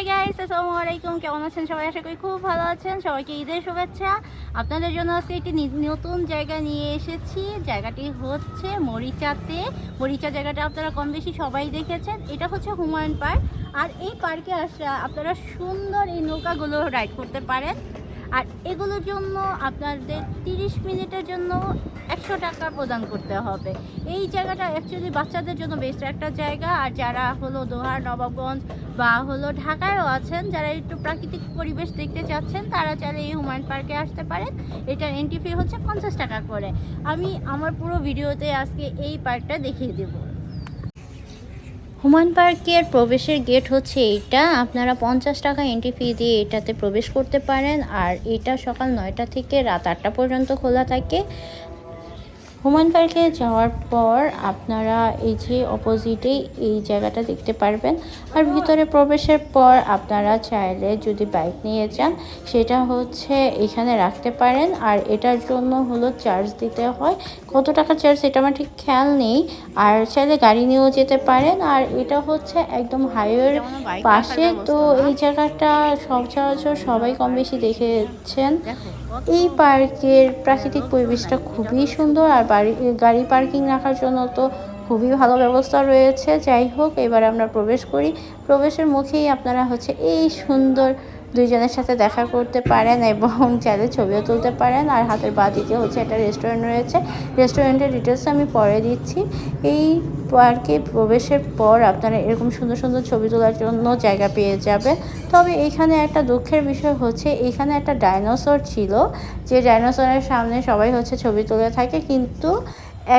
Hi guys আসসালামু আলাইকুম। কেমন আছেন সবাই? আশা করি খুব ভালো আছেন। সবাইকে ঈদের শুভেচ্ছা। আপনাদের জন্য আজকে একটি নতুন জায়গা নিয়ে এসেছি। জায়গাটি হচ্ছে মরিচাতে। মরিচা জায়গাটা আপনারা কম বেশি সবাই দেখেছেন। এটা হচ্ছে হুমায়ুন পার্ক। আর এই পার্কে আসা আপনারা সুন্দর এই নৌকাগুলো রাইড করতে পারেন। আর এগুলোর জন্য আপনাদের তিরিশ মিনিটের জন্য একশো টাকা প্রদান করতে হবে। এই জায়গাটা অ্যাকচুয়ালি বাচ্চাদের জন্য বেস্ট একটা জায়গা। আর যারা হলো দোহার, নবাবগঞ্জ বা হলো ঢাকায়ও আছেন, যারা একটু প্রাকৃতিক পরিবেশ দেখতে চাচ্ছেন, তারা চাইলে এই হুমায়ুন পার্কে আসতে পারেন। এটার এন্ট্রি ফি হচ্ছে পঞ্চাশ টাকা করে। আমি আমার পুরো ভিডিওতে আজকে এই পার্কটা দেখিয়ে দেবো। হুমায়ুন পার্কের প্রবেশের গেট হচ্ছে এইটা। আপনারা পঞ্চাশ টাকা এন্ট্রি ফি দিয়ে এটাতে প্রবেশ করতে পারেন। আর এটা সকাল নয়টা থেকে রাত আটটা পর্যন্ত খোলা থাকে। হুমায়ুন পার্কে যাওয়ার পর আপনারা এই যে অপোজিটেই এই জায়গাটা দেখতে পারবেন। আর ভিতরে প্রবেশের পর আপনারা চাইলে যদি বাইক নিয়ে যান সেটা হচ্ছে এখানে রাখতে পারেন। আর এটার জন্য হলো চার্জ দিতে হয়। কত টাকা চার্জ এটা আমার ঠিক খেয়াল নেই। আর চাইলে গাড়ি নিয়েও যেতে পারেন। আর এটা হচ্ছে একদম হাইওয়ের পাশে। তো এই জায়গাটা সচরাচর সবাই কম বেশি দেখেছেন। এই পার্কের প্রাকৃতিক পরিবেশটা খুবই সুন্দর। আর বাড়ি, গাড়ি পার্কিং রাখার জন্য তো খুবই ভালো ব্যবস্থা রয়েছে। যাই হোক, এবার আমরা প্রবেশ করি। প্রবেশের মুখেই আপনারা হচ্ছে এই সুন্দর দুইজনের সাথে দেখা করতে পারেন এবং চাইলে ছবিও তুলতে পারেন। আর হাতের বাঁ দিকে হচ্ছে একটা রেস্টুরেন্ট রয়েছে। রেস্টুরেন্টের ডিটেলস আমি পরে দিচ্ছি। এই পার্কে প্রবেশের পর আপনারা এরকম সুন্দর সুন্দর ছবি তোলার জন্য জায়গা পেয়ে যাবেন। তবে এখানে একটা দুঃখের বিষয় হচ্ছে, এখানে একটা ডাইনোসর ছিল। যে ডাইনোসরের সামনে সবাই হচ্ছে ছবি তুলে থাকে, কিন্তু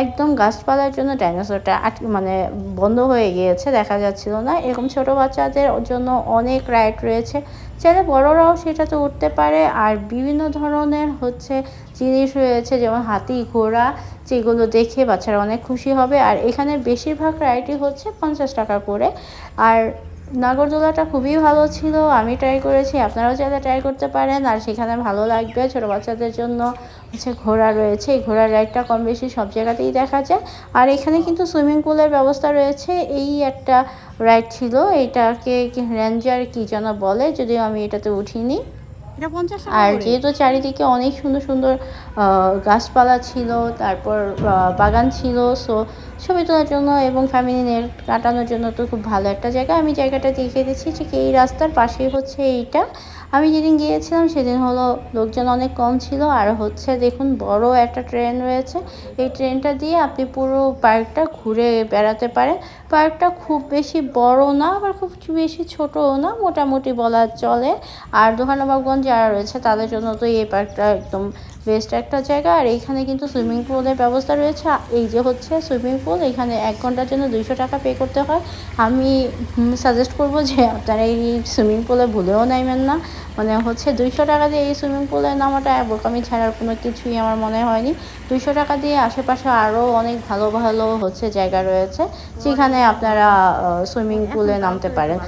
একদম গাছপালার জন্য ডাইনোসরটা আট মানে বন্ধ হয়ে গিয়েছে, দেখা যাচ্ছিল না। এরকম ছোট বাচ্চাদের জন্য অনেক রাইড রয়েছে। চাইলে বড়রাও সেটাতে উঠতে পারে। আর বিভিন্ন ধরনের হচ্ছে জিনিস রয়েছে, যেমন হাতি, ঘোড়া, যেগুলো দেখে বাচ্চারা অনেক খুশি হবে। আর এখানে বেশিরভাগ রাইডই হচ্ছে পঞ্চাশ টাকা করে। আর নাগরদোলাটা খুবই ভালো ছিল আমি ট্রাই করেছি আপনারাও চাইলে ট্রাই করতে পারেন আর সেখানে ভালো লাগবে ছোটো বাচ্চাদের জন্য। হচ্ছে ঘোড়া রয়েছে এই ঘোড়ার রাইডটা কম বেশি সব জায়গাতেই দেখা যায়। আর এখানে কিন্তু সুইমিং পুলের ব্যবস্থা রয়েছে এই একটা রাইড ছিল এটাকে রেঞ্জার কি যেন বলে যদিও আমি এটাতে উঠিনি। আর যেহেতু চারিদিকে অনেক সুন্দর সুন্দর গাছপালা ছিল তারপর বাগান ছিল সো ছবি তোলার জন্য এবং ফ্যামিলি নেট কাটানোর জন্য তো খুব ভালো একটা জায়গা। আমি জায়গাটা দেখিয়ে দিচ্ছি ঠিক এই রাস্তার পাশেই হচ্ছে এইটা। আমি যেদিন গিয়েছিলাম সেদিন হলো লোকজন অনেক কম ছিল। আর হচ্ছে দেখুন বড় একটা ট্রেন রয়েছে। এই ট্রেনটা দিয়ে আপনি পুরো পার্কটা ঘুরে বেড়াতে পারেন। পার্কটা খুব বেশি বড় না, আবার খুব বেশি ছোটও না, মোটামুটি বলা চলে। আর দোকানবাবগঞ্জ যারা রয়েছে তাদের জন্য তো এই পার্কটা একদম বেস্ট একটা জায়গা, আর এইখানে কিন্তু সুইমিং পুলের ব্যবস্থা রয়েছে। এই যে হচ্ছে সুইমিং পুল, এখানে এক ঘণ্টার জন্য দুইশো টাকা পে করতে হয়। আমি সাজেস্ট করব যে আপনারা এই সুইমিং পুলে ভুলেও নাইবেন না। মানে হচ্ছে দুইশো টাকা দিয়ে এই সুইমিং পুলে নামাটা বোকামি ছাড়ার কোনো কিছুই আমার মনে হয়নি। দুইশো টাকা দিয়ে আশেপাশে আরও অনেক ভালো ভালো হচ্ছে জায়গা রয়েছে সেখানে আপনারা সুইমিং পুলে নামতে পারেন।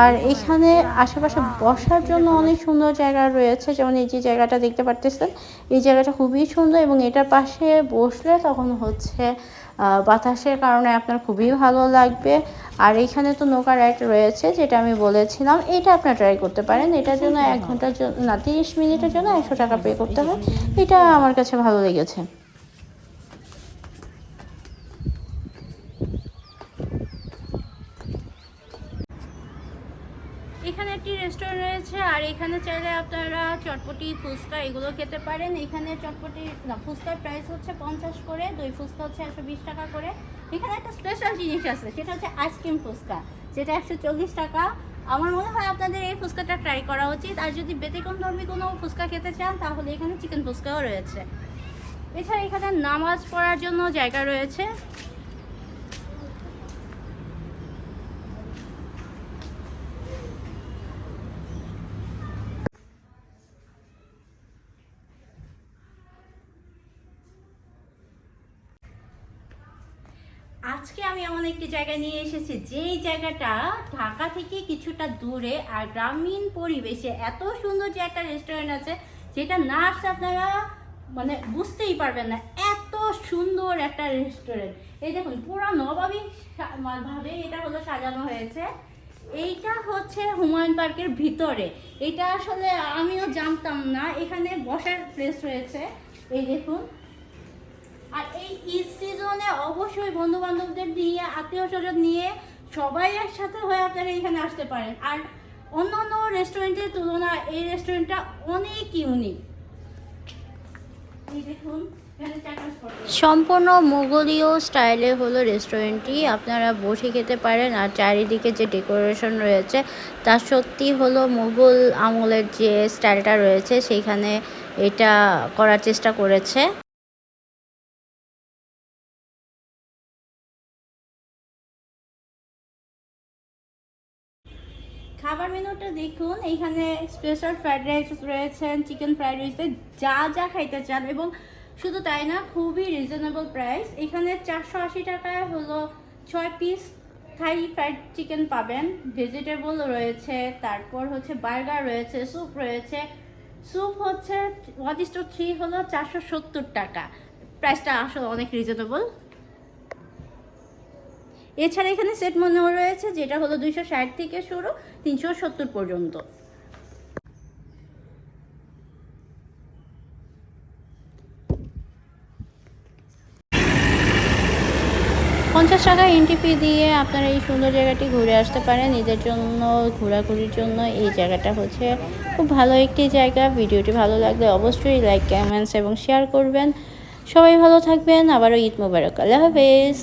আর এখানে আশেপাশে বসার জন্য অনেক সুন্দর জায়গা রয়েছে, যেমন এই যে জায়গাটা দেখতে পারতেছেন, এই জায়গাটা খুবই সুন্দর এবং এটার পাশে বসলে তখন হচ্ছে বাতাসের কারণে আপনার খুবই ভালো লাগবে। আর এইখানে তো নৌকা রাইড রয়েছে যেটা আমি বলেছিলাম। এটা আপনার ট্রাই করতে পারেন। এটার জন্য এক ঘণ্টার জন্য না তিরিশ মিনিটের জন্য একশো টাকা পে করতে হয় এটা আমার কাছে ভালো লেগেছে। এখানে একটি রেস্টুরেন্ট রয়েছে, আর এখানে চাইলে আপনারা চটপটি, ফুচকা এগুলো খেতে পারেন। এখানে চটপটি, না, ফুচকার প্রাইস হচ্ছে পঞ্চাশ করে, দই ফুচকা হচ্ছে একশো বিশ টাকা করে। এখানে একটা স্পেশাল জিনিস আছে, সেটা হচ্ছে আইসক্রিম ফুচকা, যেটা একশো চল্লিশ টাকা। আমার মনে হয় আপনাদের এই ফুচকাটা ট্রাই করা উচিত। আর যদি ব্যতিক্রম ধর্মী কোনো ফুচকা খেতে চান, তাহলে এখানে চিকেন ফুচকাও রয়েছে। এছাড়া এখানে নামাজ পড়ার জন্য জায়গা রয়েছে। আজকে আমি এমন একটি জায়গা নিয়ে এসেছি, যেই জায়গাটা ঢাকা থেকে কিছুটা দূরে আর গ্রামীণ পরিবেশে এত সুন্দর যে একটা রেস্টুরেন্ট আছে, যেটা না আপনারা মানে বুঝতেই পারবেন না, এত সুন্দর একটা রেস্টুরেন্ট এই দেখুন, পুরো নবাবী ভাবে এটা হলো সাজানো হয়েছে। এইটা হচ্ছে হুমায়ুন পার্কের ভিতরে। এটা আসলে আমিও জানতাম না, এখানে বসার প্লেস রয়েছে। এই দেখুন। আর এই ঈদ সিজনে অবশ্যই বন্ধু বান্ধবদের নিয়ে আত্মীয় স্বজন নিয়ে সবাই একসাথে হয়ে আপনারা এখানে আসতে পারেন। আর অন্য অন্য রেস্টুরেন্টের তুলনায় এই রেস্টুরেন্টটা অনেক ইউনিক। সম্পূর্ণ মোগলীয় স্টাইলে হলো রেস্টুরেন্টটি আপনারা বসে খেতে পারেন আর চারিদিকে যে ডেকোরেশন রয়েছে, তা সত্যি হলো মুঘল আমলের যে স্টাইলটা রয়েছে সেইখানে এটা করার চেষ্টা করেছে। খাবার মেনুটা দেখুন, এইখানে স্পেশাল ফ্রাইড রাইস রয়েছে চিকেন ফ্রাইড রাইসে যা যা খাইতে চান এবং শুধু তাই না, খুবই রিজনেবল প্রাইস এখানে চারশো আশি টাকায় হলো ছয় পিস থাই ফ্রাইড চিকেন পাবেন। ভেজিটেবল রয়েছে, তারপর হচ্ছে বার্গার রয়েছে স্যুপ রয়েছে। স্যুপ হচ্ছে ওয়ান ইস টু থ্রি হলো চারশো সত্তর টাকা। প্রাইসটা আসলে অনেক রিজনেবল এছাড়া এখানে সেট মনে রয়েছে, যেটা হলো দুইশো ষাট থেকে শুরু তিনশো সত্তর পর্যন্ত। পঞ্চাশ টাকা এন্ট্রি ফি দিয়ে আপনারা এই সুন্দর জায়গাটি ঘুরে আসতে পারেন। নিজের জন্য, ঘোরাঘুরির জন্য এই জায়গাটা হচ্ছে খুব ভালো একটি জায়গা। ভিডিওটি ভালো লাগলে অবশ্যই লাইক কমেন্টস এবং শেয়ার করবেন। সবাই ভালো থাকবেন। আবারও ঈদ মোবারক। আল্লাহ হাফেজ।